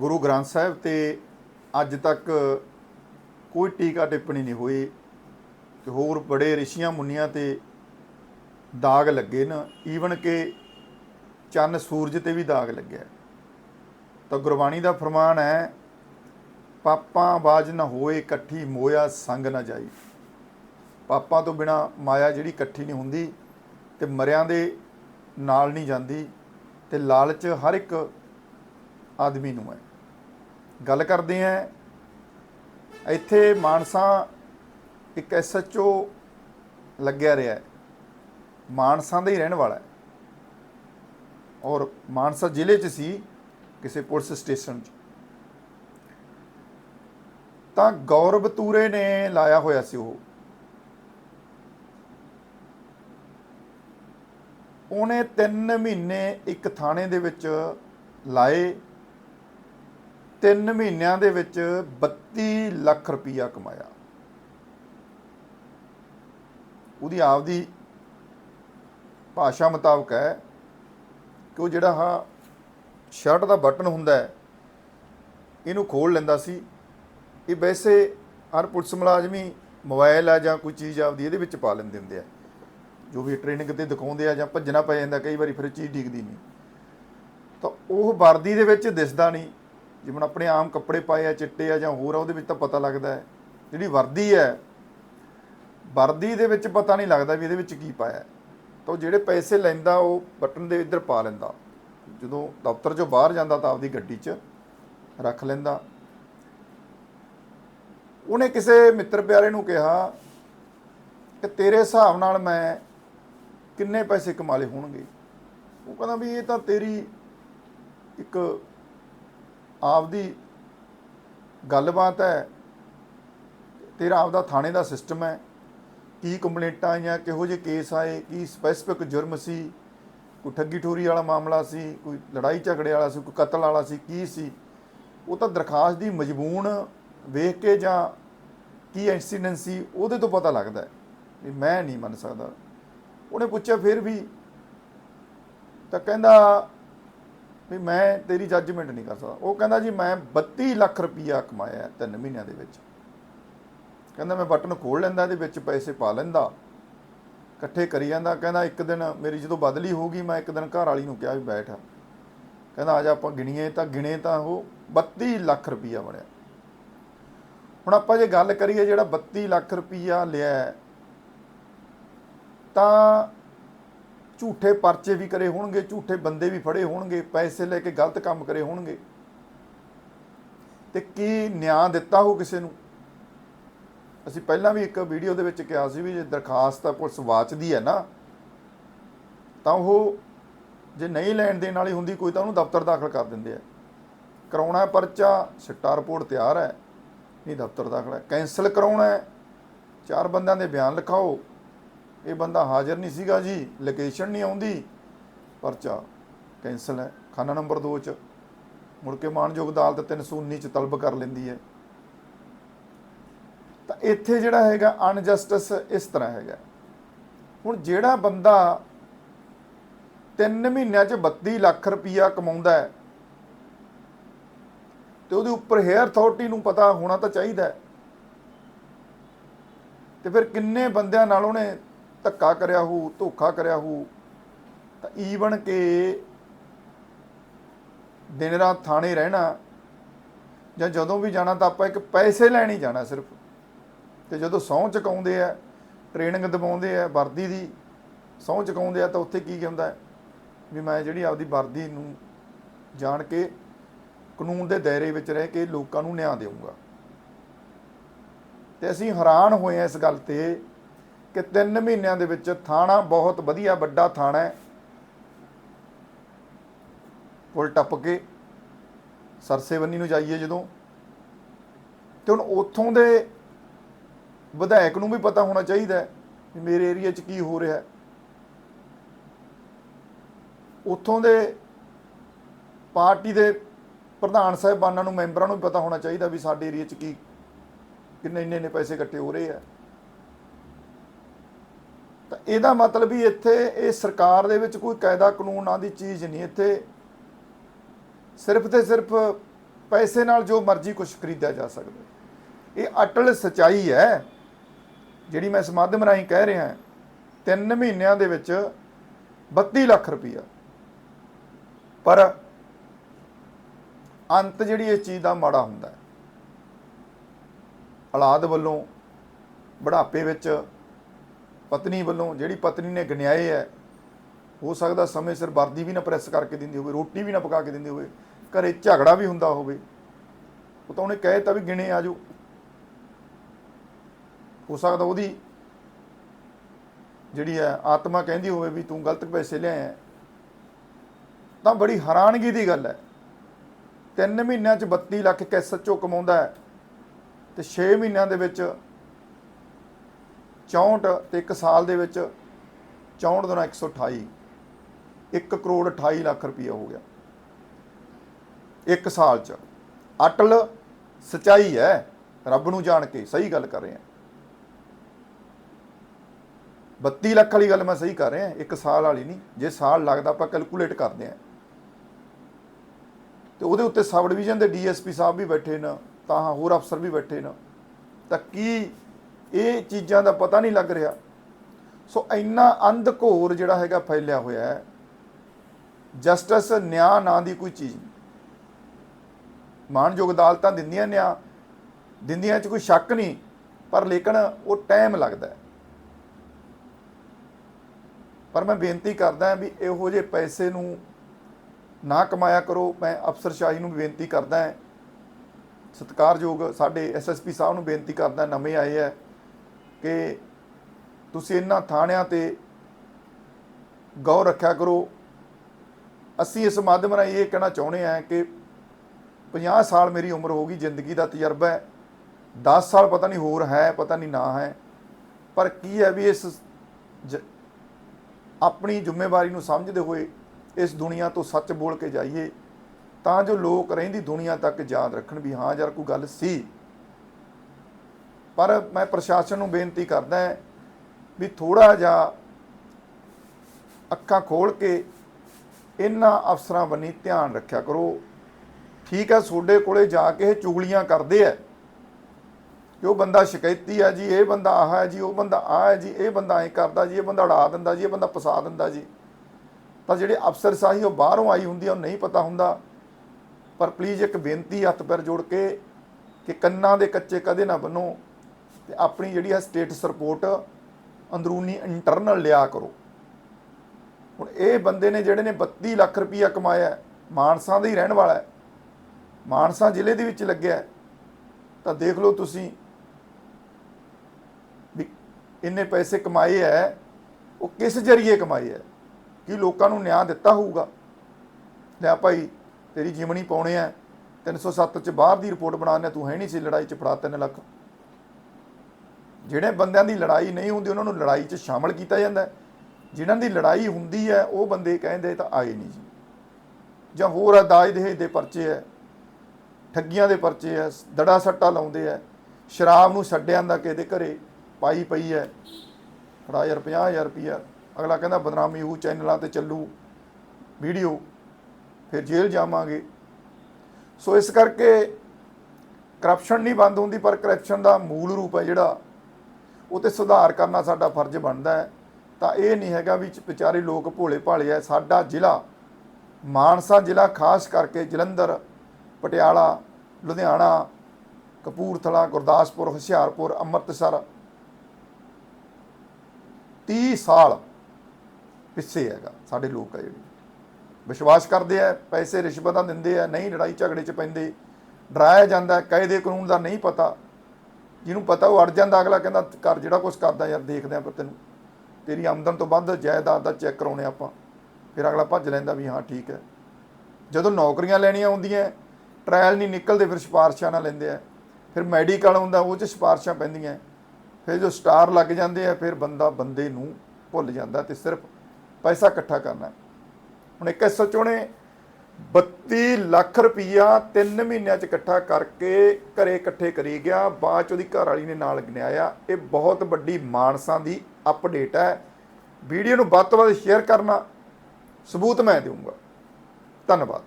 ਗੁਰੂ ਗ੍ਰੰਥ ਸਾਹਿਬ ਤੇ ਅੱਜ ਤੱਕ ਕੋਈ ਟੀਕਾ ਟਿੱਪਣੀ ਨਹੀਂ ਹੋਈ ਤੇ ਹੋਰ ਬੜੇ ਰਿਸ਼ੀਆਂ ਮੁੰਨੀਆਂ ਤੇ ਦਾਗ ਲੱਗੇ ਨਾ। ਈਵਨ ਕਿ ਚੰਨ ਸੂਰਜ ਤੇ ਵੀ ਦਾਗ ਲੱਗਿਆ। ਤਾਂ ਗੁਰਬਾਣੀ ਦਾ ਫਰਮਾਨ ਹੈ, ਪਾਪਾਂ ਬਾਜ ਨਾ ਹੋਏ ਇਕੱਠੀ ਮੋਇਆ ਸੰਗ ਨਾ ਜਾਈ। ਪਾਪਾਂ ਤੋਂ ਬਿਨਾ ਮਾਇਆ ਜਿਹੜੀ ਇਕੱਠੀ ਨਹੀਂ ਹੁੰਦੀ ਤੇ ਮਰਿਆਂ ਦੇ ਨਾਲ ਨਹੀਂ ਜਾਂਦੀ ਤੇ ਲਾਲਚ ਹਰ ਇੱਕ ਆਦਮੀ ਨੂੰ ਹੈ। ਗੱਲ ਕਰਦੇ ਆਂ। ਇੱਥੇ ਮਾਨਸਾ ਇੱਕ ਐਸਐਚਓ ਲੱਗਿਆ ਰਿਹਾ ਹੈ। ਮਾਨਸਾ ਦਾ ਹੀ ਰਹਿਣ ਵਾਲਾ ਹੈ। ਔਰ ਮਾਨਸਾ ਜ਼ਿਲ੍ਹੇ 'ਚ ਸੀ ਕਿਸੇ ਪੁਲਿਸ ਸਟੇਸ਼ਨ 'ਚ। ਤਾਂ ਗੌਰਵ ਤੂਰੇ ਨੇ ਲਾਇਆ ਹੋਇਆ ਸੀ ਉਹ। ਉਹਨੇ 3 ਮਹੀਨੇ ਇੱਕ ਥਾਣੇ ਦੇ ਵਿੱਚ ਲਾਏ। 3 ਮਹੀਨਿਆਂ ਦੇ ਵਿੱਚ 32 ਲੱਖ ਰੁਪਈਆ ਕਮਾਇਆ। ਉਹਦੀ ਆਪਦੀ ਭਾਸ਼ਾ ਮੁਤਾਬਕ ਹੈ ਕਿ ਉਹ ਜਿਹੜਾ ਹਾ ਸ਼ਰਟ ਦਾ ਬਟਨ ਹੁੰਦਾ ਹੈ, ਇਹਨੂੰ ਖੋਲ ਲੈਂਦਾ ਸੀ। ਇਹ ਵੈਸੇ ਹਰ ਪੁਲਿਸ ਮੁਲਾਜ਼ਮੀ ਮੋਬਾਈਲ ਆ ਜਾਂ ਕੋਈ ਚੀਜ਼ ਆਪਦੀ ਇਹਦੇ ਵਿੱਚ ਪਾ ਲੈਂਦੇ ਹੁੰਦੇ ਆ। ਜੋ ਵੀ ਟ੍ਰੇਨਿੰਗ ਤੇ ਦਿਖਾਉਂਦੇ ਆ ਜਾਂ ਭੱਜਣਾ ਪੈ ਜਾਂਦਾ, ਕਈ ਵਾਰੀ ਫਿਰ ਚੀਜ਼ ਡਿੱਗਦੀ ਨਹੀਂ। ਤਾਂ ਉਹ ਵਰਦੀ ਦੇ ਵਿੱਚ ਦਿਸਦਾ ਨਹੀਂ। ਜਿਵੇਂ ਆਪਣੇ ਆਮ ਕੱਪੜੇ ਪਾਏ ਆ, ਚਿੱਟੇ ਆ ਜਾਂ ਹੋਰ ਆ, ਉਹਦੇ ਵਿੱਚ ਤਾਂ ਪਤਾ ਲੱਗਦਾ ਹੈ। ਜਿਹੜੀ ਵਰਦੀ ਹੈ, ਵਰਦੀ ਦੇ ਵਿੱਚ ਪਤਾ ਨਹੀਂ ਲੱਗਦਾ ਵੀ ਇਹਦੇ ਵਿੱਚ ਕੀ ਪਾਇਆ ਤਾਂ ਉਹ ਜਿਹੜੇ ਪੈਸੇ ਲੈਂਦਾ, ਉਹ ਬਟਨ ਦੇ ਇੱਧਰ ਪਾ ਲੈਂਦਾ। ਜਦੋਂ ਦਫ਼ਤਰ ਚੋਂ ਬਾਹਰ ਜਾਂਦਾ ਤਾਂ ਆਪਦੀ ਗੱਡੀ 'ਚ ਰੱਖ ਲੈਂਦਾ। ਉਹਨੇ ਕਿਸੇ ਮਿੱਤਰ ਪਿਆਰੇ ਨੂੰ ਕਿਹਾ ਕਿ ਤੇਰੇ ਹਿਸਾਬ ਨਾਲ ਮੈਂ ਕਿੰਨੇ ਪੈਸੇ ਕਮਾ ਲਏ ਹੋਣਗੇ? ਉਹ ਕਹਿੰਦਾ ਵੀ ਇਹ ਤਾਂ ਤੇਰੀ ਇੱਕ ਆਪਦੀ ਗੱਲਬਾਤ ਹੈ, ਤੇਰਾ ਆਪਦਾ ਥਾਣੇ ਦਾ ਸਿਸਟਮ ਹੈ, ਕੀ ਕੰਪਲੇਂਟਾਂ ਆਈਆਂ, ਕਿਹੋ ਜਿਹੇ ਕੇਸ ਆਏ, ਕੀ ਸਪੈਸੀਫਿਕ ਜੁਰਮ ਸੀ, ਕੋਈ ਠੱਗੀ ਠੋਰੀ ਵਾਲਾ ਮਾਮਲਾ ਸੀ, ਕੋਈ ਲੜਾਈ ਝਗੜੇ ਵਾਲਾ ਸੀ, ਕੋਈ ਕਤਲ ਵਾਲਾ ਸੀ, ਕੀ ਸੀ? ਉਹ ਤਾਂ ਦਰਖਾਸਤ ਦੀ ਮਜਬੂਨ ਵੇਖ ਕੇ ਜਾਂ ਕੀ ਐਕਸੀਡੈਂਟ ਸੀ, ਉਹਦੇ ਤੋਂ ਪਤਾ ਲੱਗਦਾ ਵੀ ਮੈਂ ਨਹੀਂ ਮੰਨ ਸਕਦਾ। ਉਹਨੇ ਪੁੱਛਿਆ ਫਿਰ ਵੀ ਤਾਂ ਕਹਿੰਦਾ ਵੀ ਮੈਂ ਤੇਰੀ ਜੱਜਮੈਂਟ ਨਹੀਂ ਕਰ ਸਕਦਾ। ਉਹ ਕਹਿੰਦਾ ਜੀ, ਮੈਂ 32 ਲੱਖ ਰੁਪਈਆ ਕਮਾਇਆ ਹੈ ਤਿੰਨ ਮਹੀਨਿਆਂ ਦੇ ਵਿੱਚ। ਕਹਿੰਦਾ ਮੈਂ ਬਟਨ ਖੋਲ ਲੈਂਦਾ, ਇਹਦੇ ਵਿੱਚ ਪੈਸੇ ਪਾ ਲੈਂਦਾ। ਇਕੱਠੇ ਕਰੀ ਜਾਂਦਾ। ਕਹਿੰਦਾ ਇੱਕ ਦਿਨ ਮੇਰੀ ਜਦੋਂ ਬਦਲੀ ਹੋਊਗੀ ਮੈਂ ਇੱਕ ਦਿਨ ਘਰ ਵਾਲੀ ਨੂੰ ਕਿਹਾ ਵੀ ਬੈਠ। ਕਹਿੰਦਾ ਆ ਜਾ ਆਪਾਂ ਗਿਣੀਏ ਤਾਂ ਗਿਣੇ ਤਾਂ ਉਹ 32 ਲੱਖ ਰੁਪਈਆ ਬਣਿਆ। ਹੁਣ ਆਪਾਂ ਜੇ ਗੱਲ ਕਰੀਏ ਜਿਹੜਾ 32 ਲੱਖ ਰੁਪਈਆ ਲਿਆ ਤਾਂ ਝੂਠੇ ਪਰਚੇ ਵੀ ਕਰੇ ਹੋਣਗੇ, ਝੂਠੇ ਬੰਦੇ ਵੀ ਫੜੇ ਹੋਣਗੇ, ਪੈਸੇ ਲੈ ਕੇ ਗਲਤ ਕੰਮ ਕਰੇ ਹੋਣਗੇ। ਤੇ ਕੀ ਨਿਆਂ ਦਿੱਤਾ ਹੋ ਕਿਸੇ ਨੂੰ? ਅਸੀਂ ਪਹਿਲਾਂ ਵੀ ਇੱਕ ਵੀਡੀਓ ਦੇ ਵਿੱਚ ਕਿਹਾ ਸੀ ਵੀ ਜੇ ਦਰਖਾਸਤ ਆ, ਪੁਲਿਸ ਵਾਚਦੀ ਹੈ ਨਾ, ਤਾਂ ਉਹ ਜੇ ਨਹੀਂ ਲੈਣ ਦੇਣ ਵਾਲੀ ਹੁੰਦੀ ਕੋਈ, ਤਾਂ ਉਹਨੂੰ ਦਫ਼ਤਰ ਦਾਖਲ ਕਰ ਦਿੰਦੇ ਆ। ਕਰਾਉਣਾ ਪਰਚਾ, ਸਿੱਟਾ ਰਿਪੋਰਟ ਤਿਆਰ ਹੈ, ਨਹੀਂ ਦਫ਼ਤਰ ਦਾਖਲ ਹੈ। ਕੈਂਸਲ ਕਰਾਉਣਾ ਹੈ, ਚਾਰ ਬੰਦਿਆਂ ਦੇ ਬਿਆਨ ਲਿਖਾਓ ਇਹ ਬੰਦਾ ਹਾਜ਼ਰ ਨਹੀਂ ਸੀਗਾ ਜੀ ਲੋਕੇਸ਼ਨ ਨਹੀਂ ਆਉਂਦੀ। ਪਰਚਾ ਕੈਂਸਲ ਹੈ, ਖਾਨਾ ਨੰਬਰ 2 ਚ। ਮੁੜ ਕੇ ਮਾਨਯੋਗ ਅਦਾਲਤ 319 ਚ ਤਲਬ ਕਰ ਲੈਂਦੀ ਹੈ। ਤਾਂ ਇੱਥੇ ਜਿਹੜਾ ਹੈਗਾ ਅਨਜਸਟਿਸ ਇਸ ਤਰ੍ਹਾਂ ਹੈਗਾ। ਹੁਣ ਜਿਹੜਾ ਬੰਦਾ 3 ਮਹੀਨਿਆਂ ਚ 32 ਲੱਖ ਰੁਪਈਆ ਕਮਾਉਂਦਾ ਹੈ, ਤੇ ਉਹਦੇ ਉੱਪਰ ਹੇਅਰ ਅਥਾਰਟੀ ਨੂੰ ਪਤਾ ਹੋਣਾ ਤਾਂ ਚਾਹੀਦਾ ਹੈ। ਤੇ ਫਿਰ ਕਿੰਨੇ ਬੰਦਿਆਂ ਨਾਲ ਉਹਨੇ ਧੱਕਾ ਕਰਿਆ ਹੋ ਧੋਖਾ ਕਰਿਆ ਹੋਊ, ਤਾਂ ਈਵਨ ਕਿ ਦਿਨ ਰਾਤ ਥਾਣੇ ਰਹਿਣਾ ਜਾਂ ਜਦੋਂ ਵੀ ਜਾਣਾ ਤਾਂ ਆਪਾਂ ਇੱਕ ਪੈਸੇ ਲੈਣ ਹੀ ਜਾਣਾ ਸਿਰਫ। ਤੇ ਜਦੋਂ ਸਹੁੰ ਚੁਕਾਉਂਦੇ ਆ ਟ੍ਰੇਨਿੰਗ ਦਿਵਾਉਂਦੇ ਆ ਵਰਦੀ ਦੀ, ਸਹੁੰ ਚੁਕਾਉਂਦੇ ਆ ਤਾਂ ਉੱਥੇ ਕੀ ਹੁੰਦਾ? ਵੀ ਮੈਂ ਜਿਹੜੀ ਆਪਦੀ ਵਰਦੀ ਨੂੰ ਜਾਣ ਕੇ ਕਾਨੂੰਨ ਦੇ ਦਾਇਰੇ ਵਿੱਚ ਰਹਿ ਕੇ ਲੋਕਾਂ ਨੂੰ ਨਿਆਂ ਦੇਵਾਂਗਾ ਤੇ ਅਸੀਂ ਹੈਰਾਨ ਹੋਏ ਆ ਇਸ ਗੱਲ ਤੇ ਕਿ 3 ਮਹੀਨਿਆਂ ਦੇ ਵਿੱਚ ਥਾਣਾ ਬਹੁਤ ਵਧੀਆ ਵੱਡਾ ਥਾਣਾ ਹੈ। ਪੁਲ ਟੱਪ ਕੇ ਸਰਸੇਵੰਨੀ ਨੂੰ ਜਾਈਏ ਜਦੋਂ। ਤੇ ਹੁਣ ਉੱਥੋਂ ਦੇ ਵਿਧਾਇਕ ਨੂੰ ਵੀ ਪਤਾ ਹੋਣਾ ਚਾਹੀਦਾ ਹੈ ਵੀ ਮੇਰੇ ਏਰੀਆ 'ਚ ਕੀ ਹੋ ਰਿਹਾ ਉੱਥੋਂ ਦੇ ਪਾਰਟੀ ਦੇ ਪ੍ਰਧਾਨ ਸਾਹਿਬਾਨਾਂ ਨੂੰ, ਮੈਂਬਰਾਂ ਨੂੰ ਵੀ ਪਤਾ ਹੋਣਾ ਚਾਹੀਦਾ ਵੀ ਸਾਡੇ ਏਰੀਆ 'ਚ ਕੀ, ਕਿੰਨੇ ਇੰਨੇ ਇੰਨੇ ਪੈਸੇ ਇਕੱਠੇ ਹੋ ਰਹੇ ਆ ਤਾਂ ਇਹਦਾ ਮਤਲਬ ਵੀ ਇੱਥੇ ਇਹ ਸਰਕਾਰ ਦੇ ਵਿੱਚ ਕੋਈ ਕਾਇਦਾ ਕਾਨੂੰਨ ਨਾਂ ਦੀ ਚੀਜ਼ ਨਹੀਂ, ਇੱਥੇ ਸਿਰਫ ਤੇ ਸਿਰਫ ਪੈਸੇ ਨਾਲ ਜੋ ਮਰਜ਼ੀ ਕੁਝ ਖਰੀਦਿਆ ਜਾ ਸਕਦਾ। ਇਹ ਅਟਲ ਸਚਾਈ ਹੈ, ਜਿਹੜੀ ਮੈਂ ਇਸ ਮਾਧਿਅਮ ਰਾਹੀਂ ਕਹਿ ਰਿਹਾ ਹਾਂ ਤਿੰਨ ਮਹੀਨਿਆਂ ਦੇ ਵਿੱਚ 32 ਲੱਖ ਰੁਪਈਆ। ਪਰ ਅੰਤ ਜਿਹੜੀ ਇਸ ਚੀਜ਼ ਦਾ ਮਾੜਾ ਹੁੰਦਾ ਹੈ, ਔਲਾਦ ਵੱਲੋਂ ਬੁਢਾਪੇ ਵਿੱਚ ਪਤਨੀ ਵੱਲੋਂ ਜਿਹੜੀ ਪਤਨੀ ਨੇ ਗਨਿਆਏ ਹੈ, ਹੋ ਸਕਦਾ ਸਮੇਂ ਸਿਰ ਵਰਦੀ ਵੀ ਨਾ ਪ੍ਰੈਸ ਕਰਕੇ ਦਿੰਦੀ ਹੋਵੇ, ਰੋਟੀ ਵੀ ਨਾ ਪਕਾ ਕੇ ਦਿੰਦੀ ਹੋਵੇ, ਘਰੇ ਝਗੜਾ ਵੀ ਹੁੰਦਾ ਹੋਵੇ, ਉਹ ਤਾਂ ਉਹਨੇ ਕਹੇ ਤਾਂ ਵੀ ਗਿਣੇ ਆਜੋ। ਹੋ ਸਕਦਾ ਉਹਦੀ ਜਿਹੜੀ ਹੈ, ਆਤਮਾ ਕਹਿੰਦੀ ਹੋਵੇ ਵੀ ਤੂੰ ਗਲਤ ਪੈਸੇ ਲਿਆਇਆ ਤਾਂ ਬੜੀ ਹੈਰਾਨਗੀ ਦੀ ਗੱਲ ਹੈ। ਤਿੰਨ ਮਹੀਨਿਆਂ ਚ 32 ਲੱਖ ਕੈਸਚੋ ਕਮਾਉਂਦਾ ਹੈ ਤੇ 6 ਮਹੀਨਿਆਂ ਦੇ ਵਿੱਚ 64 ਤੇ 1 ਸਾਲ ਦੇ ਵਿੱਚ 64 ਦੁਨਾ 128 1 ਕਰੋੜ 28 ਲੱਖ ਰੁਪਇਆ ਹੋ ਗਿਆ। ਇੱਕ ਸਾਲ ਚ। ਅਟਲ ਸਚਾਈ ਹੈ, ਰੱਬ ਨੂੰ ਜਾਣ ਕੇ ਸਹੀ ਗੱਲ ਕਰ ਰਹੇ। ਹਾਂ 32 ਲੱਖ ਵਾਲੀ ਗੱਲ ਮੈਂ ਸਹੀ ਕਰ ਰਿਹਾ, ਇੱਕ ਸਾਲ ਵਾਲੀ ਨਹੀਂ। ਜੇ ਸਾਲ ਲੱਗਦਾ ਆਪਾਂ ਕੈਲਕੂਲੇਟ ਕਰਦੇ ਹਾਂ। ਤੇ ਉਹਦੇ ਉੱਤੇ ਸਬ ਡਿਵੀਜ਼ਨ ਦੇ ਡੀਐਸਪੀ ਸਾਹਿਬ ਵੀ ਬੈਠੇ ਨੇ, ਤਾਂ ਹੋਰ ਅਫਸਰ ਵੀ ਬੈਠੇ ਨੇ। ਤਾਂ ਕੀ ਇਹ ਚੀਜ਼ਾਂ ਦਾ ਪਤਾ ਨਹੀਂ ਲੱਗ ਰਿਹਾ। ਸੋ ਇੰਨਾ ਅੰਧਕੋਰ ਜਿਹੜਾ ਹੈਗਾ ਫੈਲਿਆ ਹੋਇਆ ਹੈ। ਜਸਟਿਸ ਨਿਆਂ ਨਾਂ ਦੀ ਕੋਈ ਚੀਜ਼ ਨਹੀਂ। ਮਾਨਯੋਗ ਅਦਾਲਤਾਂ ਦਿੰਦੀਆਂ ਨਿਆਂ, ਦਿੰਦੀਆਂ ਚ ਕੋਈ ਸ਼ੱਕ ਨਹੀਂ, ਪਰ ਲੇਕਿਨ ਉਹ ਟਾਈਮ ਲੱਗਦਾ ਪਰ ਮੈਂ ਬੇਨਤੀ ਕਰਦਾ ਵੀ ਇਹੋ ਜਿਹੇ ਪੈਸੇ ਨੂੰ ਨਾ ਕਮਾਇਆ ਕਰੋ। ਮੈਂ ਅਫਸਰਸ਼ਾਹੀ ਨੂੰ ਬੇਨਤੀ ਕਰਦਾ ਸਤਿਕਾਰਯੋਗ ਸਾਡੇ ਐਸਐਸਪੀ ਸਾਹਿਬ ਨੂੰ ਬੇਨਤੀ ਕਰਦਾ ਨਵੇਂ ਆਏ ਹੈ। ਕਿ ਤੁਸੀਂ ਇਹਨਾਂ ਥਾਣਿਆਂ ਤੇ ਗੌਰ ਰੱਖਿਆ ਕਰੋ। ਅਸੀਂ ਇਸ ਮਾਧਿਅਮ ਰਾਹੀਂ ਇਹ ਕਹਿਣਾ ਚਾਹੁੰਦੇ ਹਾਂ ਕਿ 50 ਸਾਲ ਮੇਰੀ ਉਮਰ ਹੋ ਗਈ, ਜ਼ਿੰਦਗੀ ਦਾ ਤਜਰਬਾ ਹੈ। 10 ਸਾਲ ਪਤਾ ਨਹੀਂ ਹੋਰ ਹੈ, ਪਤਾ ਨਹੀਂ ਨਾ ਹੈ। ਪਰ ਕੀ ਹੈ ਵੀ ਇਸ ਜ- ਆਪਣੀ ਜ਼ਿੰਮੇਵਾਰੀ ਨੂੰ ਸਮਝਦੇ ਹੋਏ ਇਸ ਦੁਨੀਆ ਤੋਂ ਸੱਚ ਬੋਲ ਕੇ ਜਾਈਏ, ਤਾਂ ਜੋ ਲੋਕ ਰਹਿੰਦੀ ਦੁਨੀਆ ਤੱਕ ਯਾਦ ਰੱਖਣ ਵੀ ਹਾਂ, ਯਾਰ ਕੋਈ ਗੱਲ ਸੀ। ਪਰ ਮੈਂ ਪ੍ਰਸ਼ਾਸਨ ਨੂੰ ਬੇਨਤੀ ਕਰਦਾ ਹਾਂ ਵੀ ਥੋੜਾ ਜਿਹਾ ਅੱਖਾਂ ਖੋਲ ਕੇ ਇਹਨਾਂ ਅਫਸਰਾਂ ਬੰਨੀ ਧਿਆਨ ਰੱਖਿਆ ਕਰੋ। ਠੀਕ ਹੈ, ਤੁਹਾਡੇ ਕੋਲੇ ਜਾ ਕੇ ਇਹ ਚੁਗਲੀਆਂ ਕਰਦੇ ਆ। ਕਿ ਉਹ ਬੰਦਾ ਸ਼ਿਕਾਇਤੀ ਹੈ ਜੀ, ਇਹ ਬੰਦਾ ਆਹ ਹੈ ਜੀ, ਉਹ ਬੰਦਾ ਆਹ ਹੈ ਜੀ, ਇਹ ਬੰਦਾ ਐ ਕਰਦਾ ਜੀ, ਇਹ ਬੰਦਾ ਉਡਾ ਦਿੰਦਾ ਜੀ, ਇਹ ਬੰਦਾ ਫਸਾ ਦਿੰਦਾ ਜੀ। ਤਾਂ ਜਿਹੜੇ ਅਫਸਰ ਸਾਹੀ ਉਹ ਬਾਹਰੋਂ ਆਈ ਹੁੰਦੀ ਆ, ਉਹ ਨਹੀਂ ਪਤਾ ਹੁੰਦਾ। ਪਰ ਪਲੀਜ਼ ਇੱਕ ਬੇਨਤੀ ਹੱਥ ਪੈਰ ਜੋੜ ਕੇ ਕਿ ਕੰਨਾਂ ਦੇ ਕੱਚੇ ਕਦੇ ਨਾ ਬੰਨੋ। ਤੇ ਆਪਣੀ ਜਿਹੜੀ ਹੈ ਸਟੇਟਸ ਰਿਪੋਰਟ ਅੰਦਰੂਨੀ ਇੰਟਰਨਲ ਲਿਆ ਕਰੋ। ਹੁਣ ਇਹ ਬੰਦੇ ਨੇ ਜਿਹੜੇ ਨੇ 32 ਲੱਖ ਰੁਪਈਆ ਕਮਾਇਆ ਮਾਨਸਾ ਦਾ ਹੀ ਰਹਿਣ ਵਾਲਾ ਹੈ, ਮਾਨਸਾ ਜ਼ਿਲ੍ਹੇ ਦੇ ਵਿੱਚ ਲੱਗਿਆ ਤਾਂ ਦੇਖ ਲਓ ਤੁਸੀਂ ਵੀ ਇੰਨੇ ਪੈਸੇ ਕਮਾਏ ਹੈ, ਉਹ ਕਿਸ ਜਰੀਏ ਕਮਾਏ ਹੈ? ਕੀ ਲੋਕਾਂ ਨੂੰ ਨਿਆਂ ਦਿੱਤਾ ਹੋਊਗਾ? ਲੈ ਭਾਈ, ਤੇਰੀ ਜਿਮਣੀ ਪਾਉਣੇ ਆ 307 ਚ ਬਾਹਰ ਦੀ ਰਿਪੋਰਟ ਬਣਾਉਂਦੇ ਤੂੰ ਹੈ ਨਹੀਂ ਸੀ ਲੜਾਈ ਚ ਫੜਾ 3 ਲੱਖ। ਜਿਹੜੇ ਬੰਦਿਆਂ ਦੀ ਲੜਾਈ ਨਹੀਂ ਹੁੰਦੀ, ਉਹਨਾਂ ਨੂੰ ਲੜਾਈ 'ਚ ਸ਼ਾਮਲ ਕੀਤਾ ਜਾਂਦਾ ਹੈ। ਜਿਨ੍ਹਾਂ ਦੀ ਲੜਾਈ ਹੁੰਦੀ ਹੈ, ਉਹ ਬੰਦੇ ਕਹਿੰਦੇ ਤਾਂ ਆਏ ਨਹੀਂ ਜੀ। ਜਾਂ ਹੋਰ ਹੈ ਦਾਜ ਦਹੇਜ ਦੇ ਪਰਚੇ ਹੈ, ਠੱਗੀਆਂ ਦੇ ਪਰਚੇ ਹੈ, ਦੜਾ ਸੱਟਾ ਲਾਉਂਦੇ ਹੈ, ਸ਼ਰਾਬ ਨੂੰ ਛੱਡਿਆਂ ਦਾ ਕਿਸੇ ਦੇ ਘਰੇ ਪਾਈ ਪਈ ਹੈ। ਫੜਾ ਯਾਰ 50000 ਰੁਪਈਆ ਅਗਲਾ ਕਹਿੰਦਾ ਬਦਨਾਮੀ ਹੋ ਚੈਨਲਾਂ ਤੇ ਚੱਲੂ, ਵੀਡੀਓ, ਫਿਰ ਜੇਲ੍ਹ ਜਾਵਾਂਗੇ। ਸੋ ਇਸ ਕਰਕੇ ਕਰਪਸ਼ਨ ਨਹੀਂ ਬੰਦ ਹੁੰਦੀ, ਪਰ ਕਰਪਸ਼ਨ ਦਾ ਮੂਲ ਰੂਪ ਹੈ ਜਿਹੜਾ ਉਹ ਤੇ ਸੁਧਾਰ ਕਰਨਾ ਸਾਡਾ ਫਰਜ਼ ਬਣਦਾ ਹੈ। ਤਾਂ ਇਹ ਨਹੀਂ ਹੈਗਾ ਵੀ ਵਿਚਾਰੇ ਲੋਕ ਭੋਲੇ ਭਾਲੇ ਆ। ਸਾਡਾ ਜ਼ਿਲ੍ਹਾ, ਮਾਨਸਾ ਜ਼ਿਲ੍ਹਾ ਖਾਸ ਕਰਕੇ ਜਲੰਧਰ, ਪਟਿਆਲਾ, ਲੁਧਿਆਣਾ, ਕਪੂਰਥਲਾ, ਗੁਰਦਾਸਪੁਰ, ਹੁਸ਼ਿਆਰਪੁਰ, ਅੰਮ੍ਰਿਤਸਰ 30 ਸਾਲ ਪਿੱਛੇ ਹੈਗਾ ਸਾਡੇ ਲੋਕ ਆ ਜਿਹੜੇ। ਵਿਸ਼ਵਾਸ ਕਰਦੇ ਆ, ਪੈਸੇ ਰਿਸ਼ਵਤਾਂ ਦਿੰਦੇ ਆ, ਨਹੀਂ ਲੜਾਈ ਝਗੜੇ 'ਚ ਪੈਂਦੇ। ਡਰਾਇਆ ਜਾਂਦਾ, ਕਾਇਦੇ ਕਾਨੂੰਨ ਦਾ ਨਹੀਂ ਪਤਾ। ਜਿਹਨੂੰ ਪਤਾ ਉਹ ਅੜ ਜਾਂਦਾ, ਅਗਲਾ ਕਹਿੰਦਾ, ਘਰ ਜਿਹੜਾ ਕੁਝ ਕਰਦਾ ਯਾਰ, ਦੇਖਦੇ ਆ ਪਰ ਤੈਨੂੰ। ਤੇਰੀ ਆਮਦਨ ਤੋਂ ਵੱਧ ਜਾਇਦਾਦ ਦਾ ਚੈੱਕ ਕਰਾਉਣੇ ਆਪਾਂ। ਫਿਰ ਅਗਲਾ ਭੱਜ ਲੈਂਦਾ ਵੀ ਹਾਂ, ਠੀਕ ਹੈ। ਜਦੋਂ ਨੌਕਰੀਆਂ ਲੈਣੀਆਂ ਹੁੰਦੀਆਂ ਟ੍ਰਾਇਲ ਨਹੀਂ ਨਿਕਲਦੇ, ਫਿਰ ਸਿਫਾਰਸ਼ਾਂ ਨਾਲ ਲੈਂਦੇ ਆ। ਫਿਰ ਮੈਡੀਕਲ ਹੁੰਦਾ, ਉਹ 'ਚ ਸਿਫਾਰਸ਼ਾਂ ਪੈਂਦੀਆਂ। ਫਿਰ ਜੋ ਸਟਾਰ ਲੱਗ ਜਾਂਦੇ ਆ, ਫਿਰ ਬੰਦਾ ਬੰਦੇ ਨੂੰ ਭੁੱਲ ਜਾਂਦਾ ਤੇ ਸਿਰਫ ਪੈਸਾ ਇਕੱਠਾ ਕਰਨਾ। ਹੁਣ ਇੱਕ ਐਸਐਚਓ ਨੇ 32 ਲੱਖ ਰੁਪਈਆ 3 ਮਹੀਨਿਆਂ ਚ ਇਕੱਠਾ ਕਰਕੇ ਘਰੇ ਇਕੱਠੇ ਕਰੀ ਗਿਆ। ਬਾਅਦ ਚ ਉਹਦੀ ਘਰ ਵਾਲੀ ਨੇ ਨਾਲ ਗਣਿਆਇਆ ਇਹ ਬਹੁਤ ਵੱਡੀ ਮਾਨਸਾਂ ਦੀ ਅਪਡੇਟ ਹੈ। ਵੀਡੀਓ ਨੂੰ ਵੱਧ ਤੋਂ ਵੱਧ ਸ਼ੇਅਰ ਕਰਨਾ। ਸਬੂਤ ਮੈਂ ਦੇਵਾਂਗਾ ਧੰਨਵਾਦ।